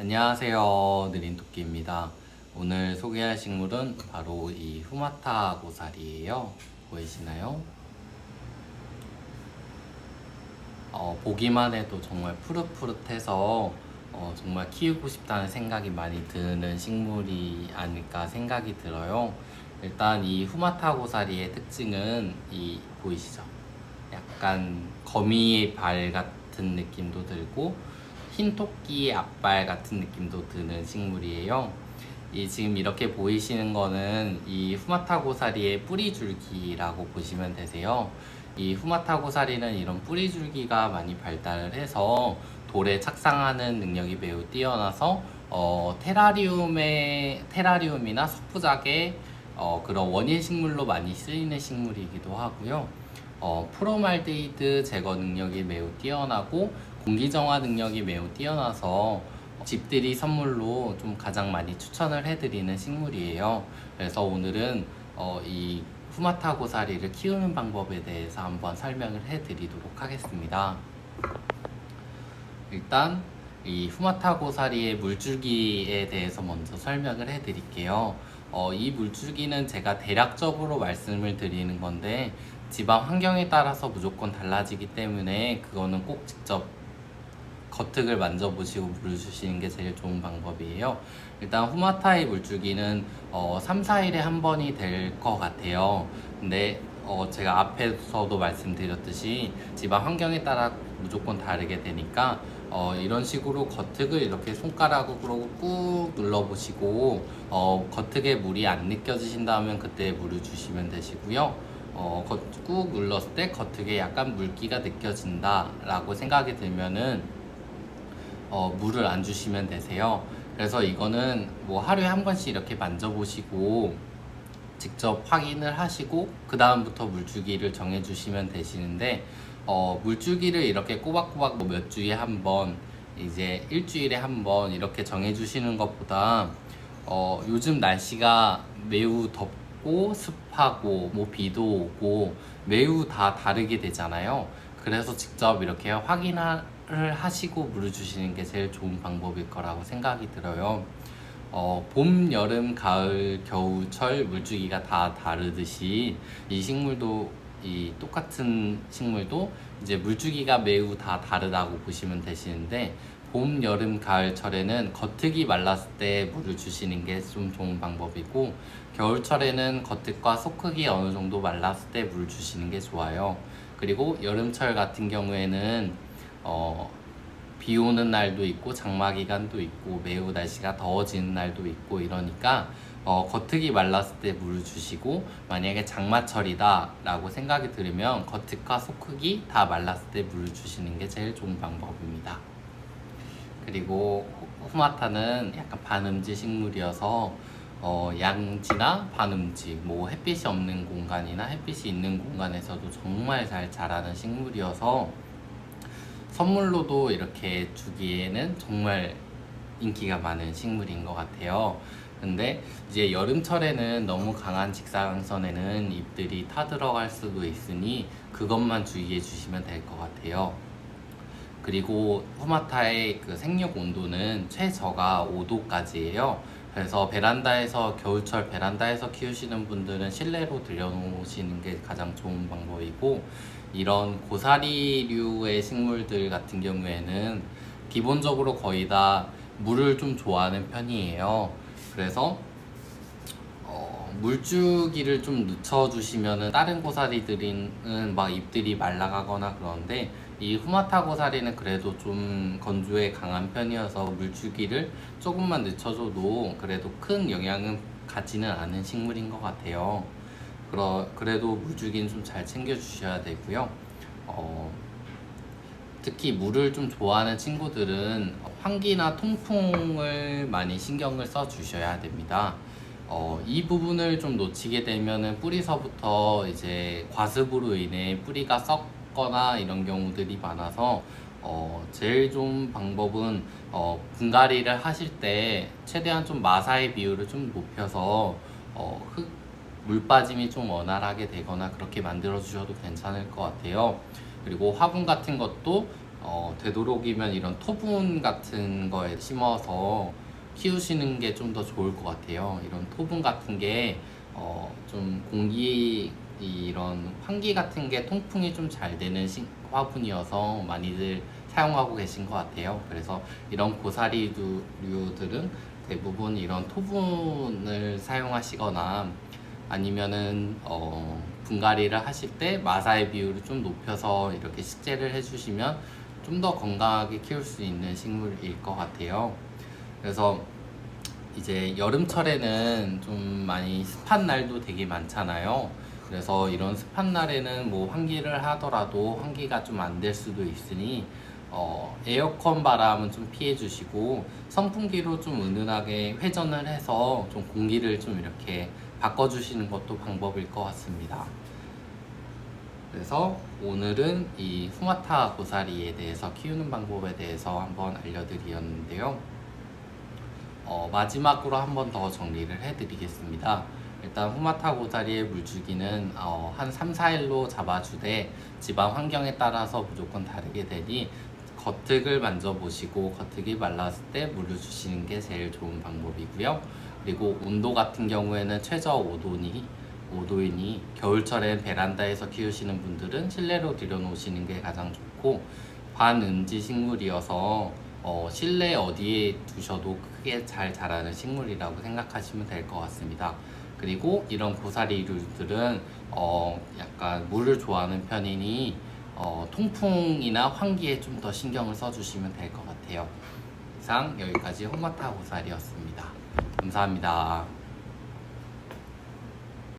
안녕하세요. 느린토끼입니다. 오늘 소개할 식물은 바로 이 후마타 고사리예요. 보이시나요? 어, 보기만 해도 정말 푸릇푸릇해서 어, 정말 키우고 싶다는 생각이 많이 드는 식물이 아닐까 생각이 들어요. 일단 이 후마타 고사리의 특징은 이 보이시죠? 약간 거미의 발 같은 느낌도 들고 흰 토끼의 앞발 같은 느낌도 드는 식물이에요. 이 지금 이렇게 보이시는 거는 이 후마타 고사리의 뿌리 줄기라고 보시면 되세요. 이 후마타 고사리는 이런 뿌리 줄기가 많이 발달을 해서 돌에 착상하는 능력이 매우 뛰어나서 어, 테라리움의 테라리움이나 석부작의 어, 그런 원인 식물로 많이 쓰이는 식물이기도 하고요. 어, 프로말데히드 제거 능력이 매우 뛰어나고 공기 정화 능력이 매우 뛰어나서 집들이 선물로 좀 가장 많이 추천을 해드리는 식물이에요. 그래서 오늘은 어, 이 후마타 고사리를 키우는 방법에 대해서 한번 설명을 해드리도록 하겠습니다. 일단 이 후마타 고사리의 물줄기에 대해서 먼저 설명을 해드릴게요. 어, 이 물줄기는 제가 대략적으로 말씀을 드리는 건데 지방 환경에 따라서 무조건 달라지기 때문에 그거는 꼭 직접 겉흙을 만져보시고 물을 주시는 게 제일 좋은 방법이에요. 일단 후마타의 물줄기는 어, 3, 4일에 한 번이 될 것 같아요. 근데 어, 제가 앞에서도 말씀드렸듯이 지방 환경에 따라 무조건 다르게 되니까 어, 이런 식으로 겉흙을 이렇게 손가락으로 꾹 눌러보시고 어, 겉흙에 물이 안 느껴지신다면 그때 물을 주시면 되시고요. 어, 겉- 꾹 눌렀을 때 겉흙에 약간 물기가 느껴진다 라고 생각이 들면은 어, 물을 안 주시면 되세요. 그래서 이거는 뭐 하루에 한 번씩 이렇게 만져보시고 직접 확인을 하시고 그 다음부터 물주기를 정해주시면 되시는데 어, 물주기를 이렇게 꼬박꼬박 뭐 몇 주에 한 번 이제 일주일에 한 번 이렇게 정해주시는 것보다 어, 요즘 날씨가 매우 덥고 습하고 뭐 비도 오고 매우 다 다르게 되잖아요. 그래서 직접 이렇게 확인 을 하시고 물을 주시는 게 제일 좋은 방법일 거라고 생각이 들어요. 어, 봄, 여름, 가을, 겨울, 철 물주기가 다 다르듯이 이 식물도 이 똑같은 식물도 이제 물주기가 매우 다 다르다고 보시면 되시는데 봄, 여름, 가을, 철에는 겉흙이 말랐을 때 물을 주시는 게 좀 좋은 방법이고 겨울철에는 겉흙과 속흙이 어느 정도 말랐을 때 물을 주시는 게 좋아요. 그리고 여름철 같은 경우에는 어, 비 오는 날도 있고 장마 기간도 있고 매우 날씨가 더워지는 날도 있고 이러니까 어, 겉흙이 말랐을 때 물을 주시고 만약에 장마철이다 라고 생각이 들으면 겉흙과 속흙이 다 말랐을 때 물을 주시는 게 제일 좋은 방법입니다. 그리고 후마타는 약간 반음지 식물이어서 어, 양지나 반음지, 뭐 햇빛이 없는 공간이나 햇빛이 있는 공간에서도 정말 잘 자라는 식물이어서 선물로도 이렇게 주기에는 정말 인기가 많은 식물인 것 같아요. 근데 이제 여름철에는 너무 강한 직사광선에는 잎들이 타들어갈 수도 있으니 그것만 주의해 주시면 될 것 같아요. 그리고 후마타의 그 생육 온도는 최저가 5도까지예요. 그래서 베란다에서 겨울철 베란다에서 키우시는 분들은 실내로 들여놓으시는 게 가장 좋은 방법이고 이런 고사리류의 식물들 같은 경우에는 기본적으로 거의 다 물을 좀 좋아하는 편이에요. 그래서 어, 물주기를 좀 늦춰주시면은 다른 고사리들은 막 잎들이 말라가거나 그러는데 이 후마타 고사리는 그래도 좀 건조에 강한 편이어서 물주기를 조금만 늦춰줘도 그래도 큰 영향은 가지는 않은 식물인 것 같아요. 그러, 그래도 물주기는 좀 잘 챙겨주셔야 되고요. 어, 특히 물을 좀 좋아하는 친구들은 환기나 통풍을 많이 신경을 써 주셔야 됩니다. 어, 이 부분을 좀 놓치게 되면은 뿌리서부터 이제 과습으로 인해 뿌리가 썩 거나 이런 경우들이 많아서 어, 제일 좋은 방법은 어, 분갈이를 하실 때 최대한 좀 마사의 비율을 좀 높여서 어, 흙, 물 빠짐이 좀 원활하게 되거나 그렇게 만들어 주셔도 괜찮을 것 같아요. 그리고 화분 같은 것도 어, 되도록이면 이런 토분 같은 거에 심어서 키우시는 게 좀 더 좋을 것 같아요. 이런 토분 같은 게 어, 좀 공기 이런 환기 같은 게 통풍이 좀 잘 되는 신- 화분이어서 많이들 사용하고 계신 것 같아요. 그래서 이런 고사리류들은 대부분 이런 토분을 사용하시거나 아니면은 어, 분갈이를 하실 때 마사의 비율을 좀 높여서 이렇게 식재를 해주시면 좀 더 건강하게 키울 수 있는 식물일 것 같아요. 그래서 이제 여름철에는 좀 많이 습한 날도 되게 많잖아요. 그래서 이런 습한 날에는 뭐 환기를 하더라도 환기가 좀 안 될 수도 있으니 어, 에어컨 바람은 좀 피해 주시고 선풍기로 좀 은은하게 회전을 해서 좀 공기를 좀 이렇게 바꿔 주시는 것도 방법일 것 같습니다. 그래서 오늘은 이 후마타 고사리에 대해서 키우는 방법에 대해서 한번 알려드렸는데요. 어, 마지막으로 한 번 더 정리를 해드리겠습니다. 일단 후마타 고사리의 물주기는 어, 한 3, 4일로 잡아주되 집안 환경에 따라서 무조건 다르게 되니 겉흙을 만져보시고 겉흙이 말랐을 때 물을 주시는 게 제일 좋은 방법이고요. 그리고 온도 같은 경우에는 최저 5도니 5도이니 겨울철엔 베란다에서 키우시는 분들은 실내로 들여놓으시는 게 가장 좋고 반은지 식물이어서 어, 실내 어디에 두셔도 크게 잘 자라는 식물이라고 생각하시면 될 것 같습니다. 그리고 이런 고사리류들은 어, 약간 물을 좋아하는 편이니 어, 통풍이나 환기에 좀 더 신경을 써주시면 될 것 같아요. 이상 여기까지 호마타 고사리였습니다. 감사합니다.